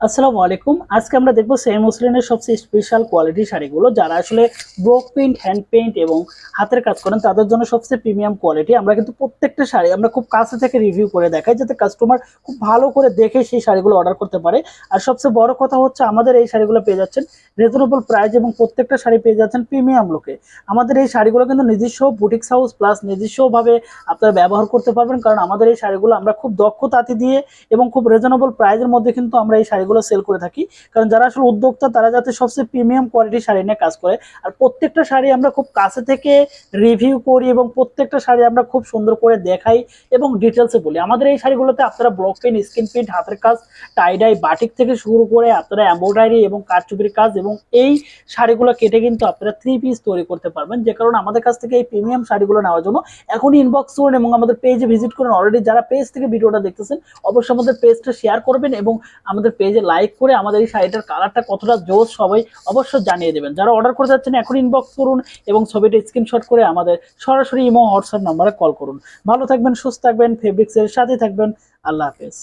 আসসালামু আলাইকুম। আজকে আমরা দেখব সেম মুসলিনের সবচেয়ে স্পেশাল কোয়ালিটি শাড়িগুলো। যারা আসলে ব্রোক পেইন্ট হ্যান্ড পেইন্ট এবং হাতের কাজ করেন, তাদের জন্য সবচেয়ে প্রিমিয়াম কোয়ালিটি আমরা কিন্তু প্রত্যেকটা শাড়ি আমরা খুব কাছে থেকে রিভিউ করে দেখাই, যাতে কাস্টমার খুব ভালো করে দেখে সেই শাড়িগুলো অর্ডার করতে পারে। আর সবচেয়ে বড় কথা হচ্ছে, আমাদের এই শাড়িগুলো পেয়ে যাচ্ছেন রিজনেবল প্রাইস এবং প্রত্যেকটা শাড়ি পেয়ে যাচ্ছেন প্রিমিয়াম লোকে আমাদের এই শাড়িগুলো কিন্তু নিজস্ব বুটিক্স হাউস প্লাস নিজস্বভাবে আপনারা ব্যবহার করতে পারবেন, কারণ আমাদের এই শাড়িগুলো আমরা খুব দক্ষ তাঁতি দিয়ে এবং খুব রিজনেবল প্রাইজের মধ্যে কিন্তু আমরা এই শাড়িগুলো সেল করে থাকি। কারণ যারা আসলে উদ্যোক্তা, তারা যাতে সবচেয়ে প্রিমিয়াম কোয়ালিটির শাড়ি নিয়ে কাজ করে। আর প্রত্যেকটা শাড়ি আমরা খুব কাছে থেকে রিভিউ করি এবং প্রত্যেকটা শাড়ি আমরা খুব সুন্দর করে দেখাই এবং ডিটেলসে বলি। আমাদের এই শাড়িগুলোতে আপনারা ব্লক পেন স্কিন প্রিন্ট হাতের কাজ টাইডাই বাটিক থেকে শুরু করে আপনারা এম্ব্রয়ডারি এবং কারচুপির কাজ এবং এই শাড়িগুলো কেটে কিন্তু আপনারা থ্রি পিস তৈরি করতে পারবেন। যে কারণে আমাদের কাছ থেকে এই প্রিমিয়াম শাড়িগুলো নেওয়ার জন্য এখনই ইনবক্স করুন এবং আমাদের পেজে ভিজিট করুন। অলরেডি যারা পেজ থেকে ভিডিওটা দেখতেছেন, অবশ্যই আমাদের পেজটা শেয়ার করবেন এবং আমাদের পেজে লাইক করে আমাদের এই শাড়িটার কালারটা কতটা জোস সবাই অবশ্যই জানিয়ে দেবেন। যারা অর্ডার করে যাচ্ছেন, এখন ইনবক্স করুন এবং ছবিটা স্ক্রিনশট করে আমাদের সরাসরি ইমো হোয়াটসঅ্যাপ নাম্বারে কল করুন। ভালো থাকবেন, সুস্থ থাকবেন ফেব্রিক্সের সাথে থাকবেন। আল্লাহ হাফেজ।